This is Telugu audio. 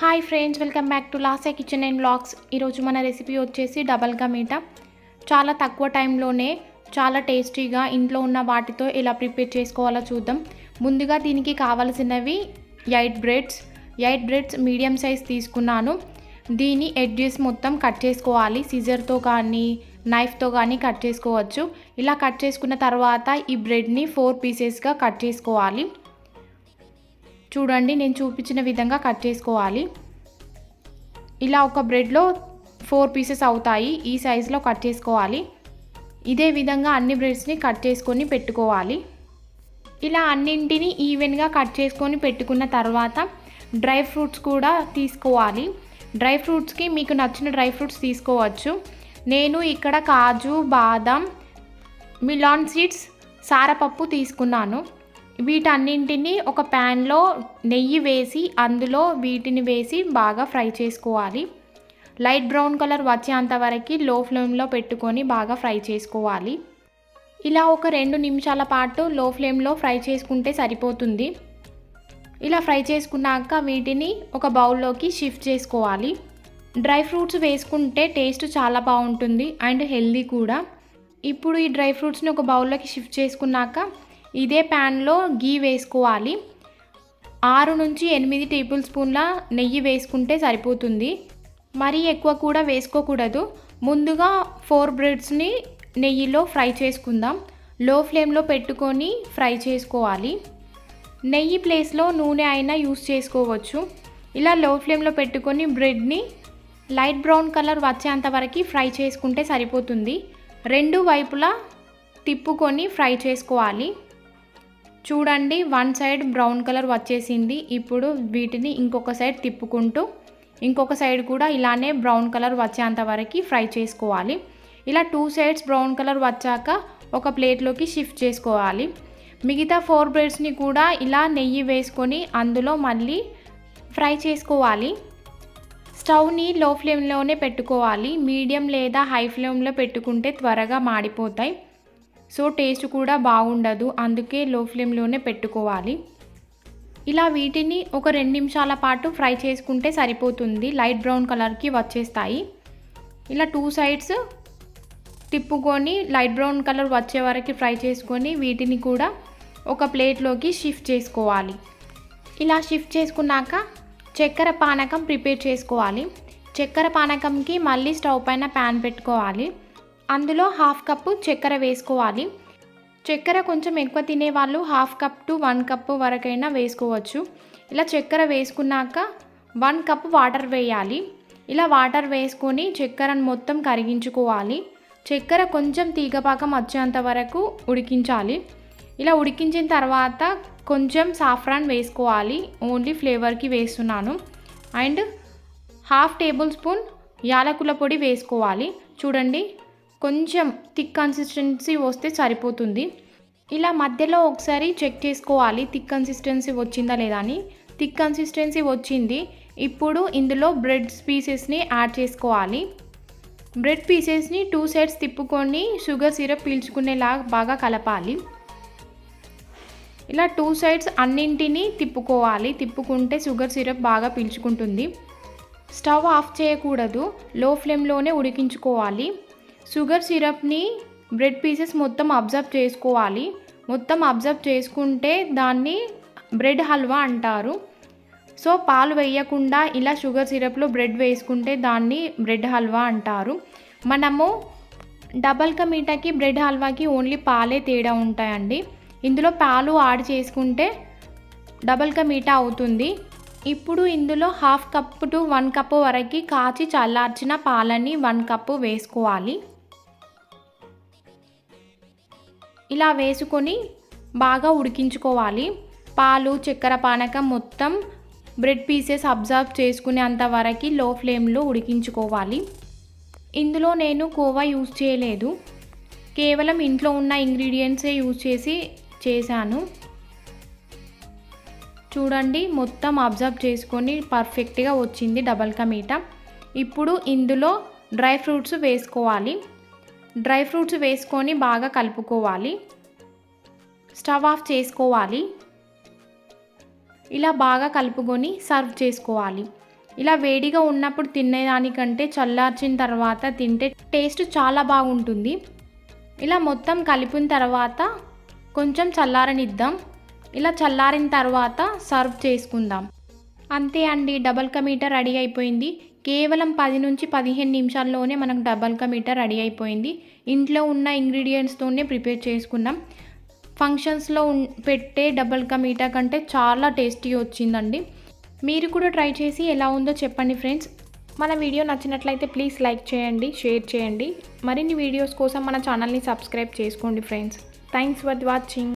Hi friends welcome back to లాసే kitchen and blogs ఈరోజు మన రెసిపీ వచ్చేసి డబల్ మీట. చాలా తక్కువ టైంలోనే చాలా టేస్టీగా ఇంట్లో ఉన్న వాటితో ఎలా ప్రిపేర్ చేసుకోవాలో చూద్దాం. ముందుగా దీనికి కావలసినవి eight breads eight breads medium size తీసుకున్నాను. దీని ఎడ్జెస్ మొత్తం కట్ చేసుకోవాలి. సిజర్తో కానీ నైఫ్తో కానీ కట్ చేసుకోవచ్చు. ఇలా కట్ చేసుకున్న తర్వాత ఈ బ్రెడ్ని ఫోర్ పీసెస్గా కట్ చేసుకోవాలి. చూడండి నేను చూపించిన విధంగా కట్ చేసుకోవాలి. ఇలా ఒక బ్రెడ్లో ఫోర్ పీసెస్ అవుతాయి ఈ సైజులో కట్ చేసుకోవాలి. ఇదే విధంగా అన్ని బ్రెడ్స్ని కట్ చేసుకొని పెట్టుకోవాలి. ఇలా అన్నింటినీ ఈవెన్గా కట్ చేసుకొని పెట్టుకున్న తర్వాత డ్రై ఫ్రూట్స్ కూడా తీసుకోవాలి. డ్రై ఫ్రూట్స్కి మీకు నచ్చిన డ్రై ఫ్రూట్స్ తీసుకోవచ్చు. నేను ఇక్కడ కాజు బాదం మిలాన్ సీడ్స్ సారపప్పు తీసుకున్నాను. వీటన్నింటినీ ఒక ప్యాన్లో నెయ్యి వేసి అందులో వీటిని వేసి బాగా ఫ్రై చేసుకోవాలి. లైట్ బ్రౌన్ కలర్ వచ్చేంత వరకు లో ఫ్లేమ్లో పెట్టుకొని బాగా ఫ్రై చేసుకోవాలి. ఇలా ఒక రెండు నిమిషాల పాటు లో ఫ్లేమ్లో ఫ్రై చేసుకుంటే సరిపోతుంది. ఇలా ఫ్రై చేసుకున్నాక వీటిని ఒక బౌల్లోకి షిఫ్ట్ చేసుకోవాలి. డ్రై ఫ్రూట్స్ వేసుకుంటే టేస్ట్ చాలా బాగుంటుంది అండ్ హెల్దీ కూడా. ఇప్పుడు ఈ డ్రై ఫ్రూట్స్ని ఒక బౌల్లోకి షిఫ్ట్ చేసుకున్నాక ఇదే ప్యాన్లో గీ వేసుకోవాలి. ఆరు నుంచి ఎనిమిది టేబుల్ స్పూన్ల నెయ్యి వేసుకుంటే సరిపోతుంది. మరీ ఎక్కువ కూడా వేసుకోకూడదు. ముందుగా ఫోర్ బ్రెడ్స్ని నెయ్యిలో ఫ్రై చేసుకుందాం. లో ఫ్లేమ్లో పెట్టుకొని ఫ్రై చేసుకోవాలి. నెయ్యి ప్లేస్లో నూనె అయినా యూస్ చేసుకోవచ్చు. ఇలా లో ఫ్లేమ్లో పెట్టుకొని బ్రెడ్ని లైట్ బ్రౌన్ కలర్ వచ్చేంత వరకు ఫ్రై చేసుకుంటే సరిపోతుంది. రెండు వైపులా తిప్పుకొని ఫ్రై చేసుకోవాలి. చూడండి వన్ సైడ్ బ్రౌన్ కలర్ వచ్చేసింది. ఇప్పుడు వీటిని ఇంకొక సైడ్ తిప్పుకుంటూ ఇంకొక సైడ్ కూడా ఇలానే బ్రౌన్ కలర్ వచ్చేంత వరకు ఫ్రై చేసుకోవాలి. ఇలా టూ సైడ్స్ బ్రౌన్ కలర్ వచ్చాక ఒక ప్లేట్లోకి షిఫ్ట్ చేసుకోవాలి. మిగతా ఫోర్ బ్రెడ్స్ని కూడా ఇలా నెయ్యి వేసుకొని అందులో మళ్ళీ ఫ్రై చేసుకోవాలి. స్టవ్ని లో ఫ్లేమ్లోనే పెట్టుకోవాలి. మీడియం లేదా హై ఫ్లేమ్లో పెట్టుకుంటే త్వరగా మాడిపోతాయి. సో టేస్ట్ కూడా బాగుండదు అందుకే లో ఫ్లేమ్లోనే పెట్టుకోవాలి. ఇలా వీటిని ఒక రెండు నిమిషాల పాటు ఫ్రై చేసుకుంటే సరిపోతుంది. లైట్ బ్రౌన్ కలర్కి వచ్చేస్తాయి. ఇలా టూ సైడ్స్ తిప్పుకొని లైట్ బ్రౌన్ కలర్ వచ్చే వరకు ఫ్రై చేసుకొని వీటిని కూడా ఒక ప్లేట్లోకి షిఫ్ట్ చేసుకోవాలి. ఇలా షిఫ్ట్ చేసుకున్నాక చక్కెర పానకం ప్రిపేర్ చేసుకోవాలి. చక్కెర పానకంకి మళ్ళీ స్టవ్ పైన ప్యాన్ పెట్టుకోవాలి. అందులో హాఫ్ కప్పు చక్కెర వేసుకోవాలి. చక్కెర కొంచెం ఎక్కువ తినేవాళ్ళు half cup to one cup వరకైనా వేసుకోవచ్చు. ఇలా చక్కెర వేసుకున్నాక వన్ కప్ వాటర్ వేయాలి. ఇలా వాటర్ వేసుకొని చక్కెరను మొత్తం కరిగించుకోవాలి. చక్కెర కొంచెం తీగపాకం వచ్చేంత వరకు ఉడికించాలి. ఇలా ఉడికించిన తర్వాత కొంచెం సాఫ్రాన్ వేసుకోవాలి. ఓన్లీ ఫ్లేవర్కి వేస్తున్నాను. అండ్ హాఫ్ టేబుల్ స్పూన్ యాలకుల పొడి వేసుకోవాలి. చూడండి కొంచెం థిక్ కన్సిస్టెన్సీ వస్తే సరిపోతుంది. ఇలా మధ్యలో ఒకసారి చెక్ చేసుకోవాలి థిక్ కన్సిస్టెన్సీ వచ్చిందా లేదా అని. థిక్ కన్సిస్టెన్సీ వచ్చింది. ఇప్పుడు ఇందులో బ్రెడ్ పీసెస్ని యాడ్ చేసుకోవాలి. బ్రెడ్ పీసెస్ని టూ సైడ్స్ తిప్పుకొని షుగర్ సిరప్ పీల్చుకునేలాగా బాగా కలపాలి. ఇలా టూ సైడ్స్ అన్నింటినీ తిప్పుకోవాలి. తిప్పుకుంటే షుగర్ సిరప్ బాగా పీల్చుకుంటుంది. స్టవ్ ఆఫ్ చేయకూడదు. లో ఫ్లేమ్లోనే ఉడికించుకోవాలి. షుగర్ సిరప్ని బ్రెడ్ పీసెస్ మొత్తం అబ్జర్వ్ చేసుకోవాలి. మొత్తం అబ్జర్వ్ చేసుకుంటే దాన్ని బ్రెడ్ హల్వా అంటారు. సో పాలు వేయకుండా ఇలా షుగర్ సిరప్లో బ్రెడ్ వేసుకుంటే దాన్ని బ్రెడ్ హల్వా అంటారు. మనము డబల్ కా మీఠాకి బ్రెడ్ హల్వాకి ఓన్లీ పాలే తేడా ఉంటాయండి. ఇందులో పాలు యాడ్ చేసుకుంటే డబల్ కా మీఠా అవుతుంది. ఇప్పుడు ఇందులో half cup to one cup వరకు కాచి చల్లార్చిన పాలని వన్ కప్పు వేసుకోవాలి. ఇలా వేసుకొని బాగా ఉడికించుకోవాలి. పాలు చక్కెర పానకం మొత్తం బ్రెడ్ పీసెస్ అబ్జర్వ్ చేసుకునేంత వరకు లో ఫ్లేమ్లో ఉడికించుకోవాలి. ఇందులో నేను కోవా యూజ్ చేయలేదు. కేవలం ఇంట్లో ఉన్న ఇంగ్రీడియంట్సే యూజ్ చేసి చేశాను. చూడండి మొత్తం అబ్జర్వ్ చేసుకొని పర్ఫెక్ట్గా వచ్చింది డబల్ కా మీట ఇప్పుడు ఇందులో డ్రై ఫ్రూట్స్ వేసుకోవాలి. డ్రై ఫ్రూట్స్ వేసుకొని బాగా కలుపుకోవాలి. స్టవ్ ఆఫ్ చేసుకోవాలి. ఇలా బాగా కలుపుకొని సర్వ్ చేసుకోవాలి. ఇలా వేడిగా ఉన్నప్పుడు తినేదానికంటే చల్లార్చిన తర్వాత తింటే టేస్ట్ చాలా బాగుంటుంది. ఇలా మొత్తం కలిపిన తర్వాత కొంచెం చల్లారనిద్దాం. ఇలా చల్లారిన తర్వాత సర్వ్ చేసుకుందాం. అంతే అండి డబల్ కా మీటర్ రెడీ అయిపోయింది. కేవలం పది నుంచి పదిహేను నిమిషాల్లోనే మనకు డబల్ కా మీటర్ రెడీ అయిపోయింది. ఇంట్లో ఉన్న ఇంగ్రీడియంట్స్తోనే ప్రిపేర్ చేసుకున్నాం. ఫంక్షన్స్లో పెట్టే డబల్ కా మీటర్ కంటే చాలా టేస్టీ వచ్చిందండి. మీరు కూడా ట్రై చేసి ఎలా ఉందో చెప్పండి ఫ్రెండ్స్ మన వీడియో నచ్చినట్లయితే ప్లీజ్ లైక్ చేయండి షేర్ చేయండి. మరిన్ని వీడియోస్ కోసం మన ఛానల్ని సబ్స్క్రైబ్ చేసుకోండి ఫ్రెండ్స్ థ్యాంక్స్ ఫర్ వాచింగ్